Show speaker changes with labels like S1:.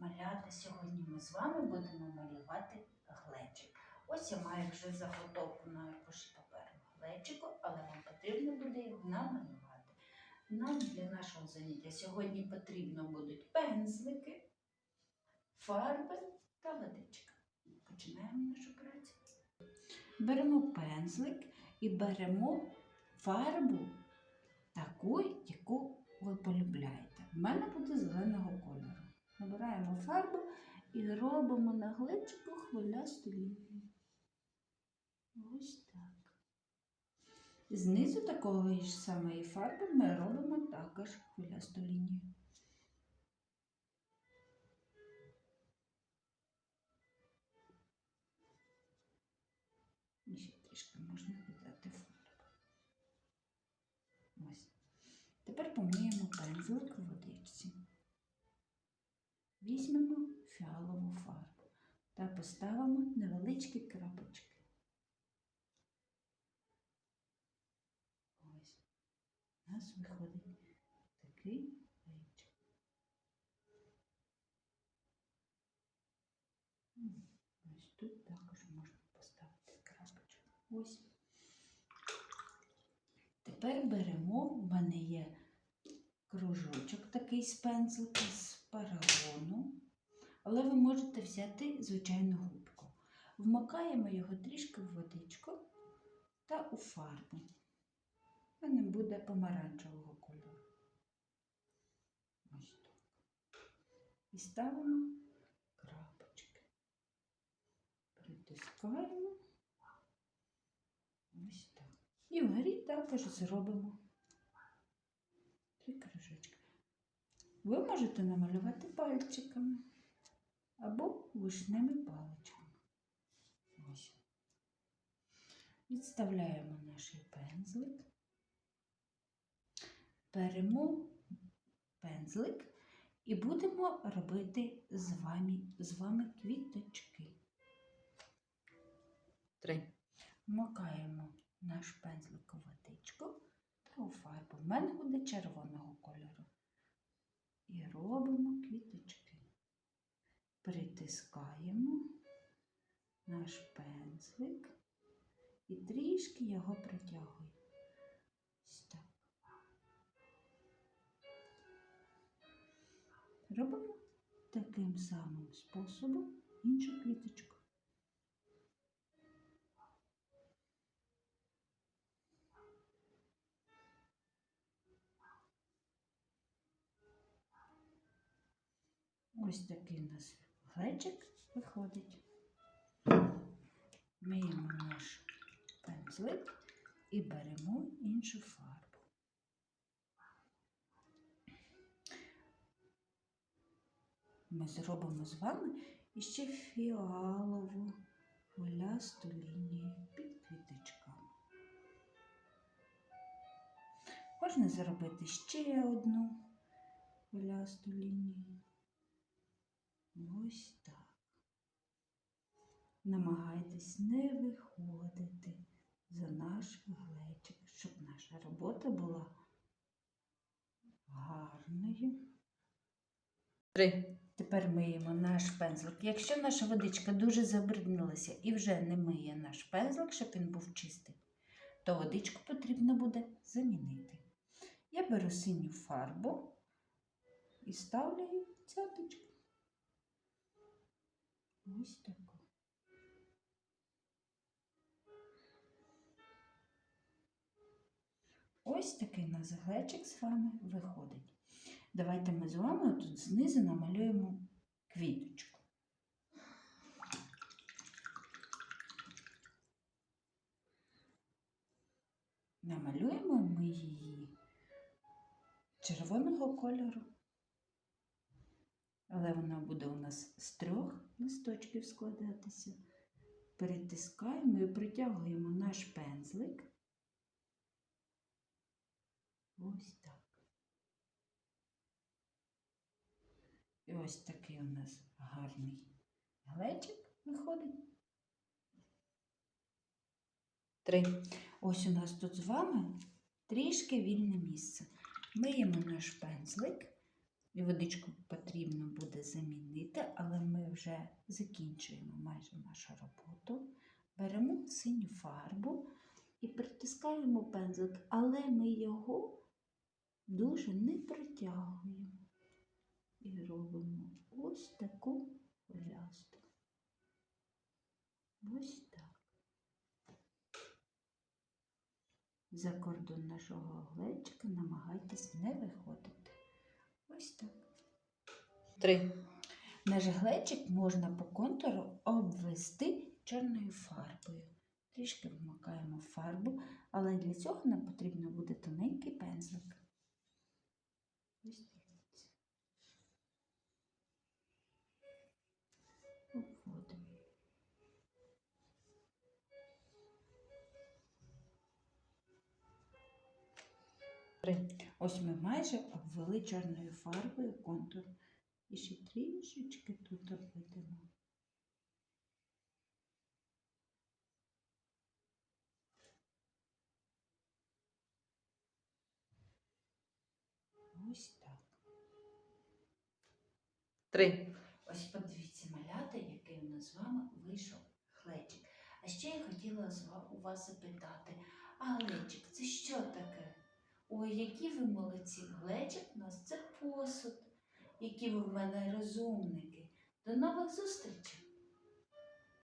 S1: Малята, сьогодні ми з вами будемо малювати глечик. Ось я маю вже заготовку на аркуші паперу глечику, але вам потрібно буде його намалювати. Нам для нашого заняття сьогодні потрібно будуть пензлики, фарби та водичка. Починаємо нашу працю. Беремо пензлик і беремо фарбу таку, яку ви полюбляєте. В мене буде зеленого кольору. Набираємо фарбу і робимо на глечику хвилясту лінію. Ось так. Знизу такої ж самої фарби ми робимо також хвилясту лінію. І ще трішки можна додати фарби. Ось. Тепер поміємо пензлик. Візьмемо фіалову фарбу та поставимо невеличкі крапочки. Ось. У нас виходить такий глечик. Ось тут також можна поставити крапочку. Ось. Тепер беремо, в мене є кружочок такий з пензлика, з парагону, але ви можете взяти звичайну губку. Вмикаємо його трішки в водичку та у фарбу. У мене буде помаранчевого кольору. Ось так. І ставимо крапочки. Притискаємо. Ось так. І вгорі також зробимо три кружечки. Ви можете намалювати пальчиками або вишними паличками. Ось. Відставляємо наш пензлик. Беремо пензлик і будемо робити з вами, з вами квіточки.
S2: Три.
S1: Вмикаємо наш пензлик у водичку та у фарбу. В мене буде червоного кольору. Квіточки. Притискаємо наш пензлик і трішки його так. Робимо таким самим способом іншу квіточку. Ось такий у нас глечик виходить. Миємо наш пензлик і беремо іншу фарбу. Ми зробимо з вами іще фіалову хвилясту лінію під квіточками. Можна зробити ще одну хвилясту лінію. Ось так. Намагайтесь не виходити за наш глечик, щоб наша робота була гарною.
S2: Три.
S1: Тепер миємо наш пензлик. Якщо наша водичка дуже забруднилася і вже не миє наш пензлик, щоб він був чистий, то водичку потрібно буде замінити. Я беру синю фарбу і ставлю її цяточку. Ось таку. Ось такий у нас глечик з вами виходить. Давайте ми з вами тут знизу намалюємо квіточку. Намалюємо ми її червоного кольору. Але вона буде у нас листочків складатися. Перетискаємо і притягуємо наш пензлик. Ось так. І ось такий у нас гарний глечик виходить.
S2: Три.
S1: Ось у нас тут з вами трішки вільне місце. Миємо наш пензлик І водичку потрібно буде замінити, але ми вже закінчуємо майже нашу роботу. Беремо синю фарбу і притискаємо пензлик, але ми його дуже не протягуємо. І робимо ось таку хвилясту. Ось так. За кордон нашого глечика намагайтесь не виходити. Ось так.
S2: Три.
S1: Наш глечик можна по контуру обвести чорною фарбою. Трішки вмикаємо фарбу, але для цього нам потрібно буде тоненький пензлик. Ось. Обводимо.
S2: Три.
S1: Ось ми майже обвели чорною фарбою контур. І ще трішечки тут обведемо. Ось так.
S2: Три.
S1: Ось подивіться, малята, який у нас з вами вийшов глечик. А ще я хотіла у вас запитати, а глечик це що таке? Ой, які ви молодці! Глечик у нас це посуд. Які ви в мене розумники. До нових зустрічей!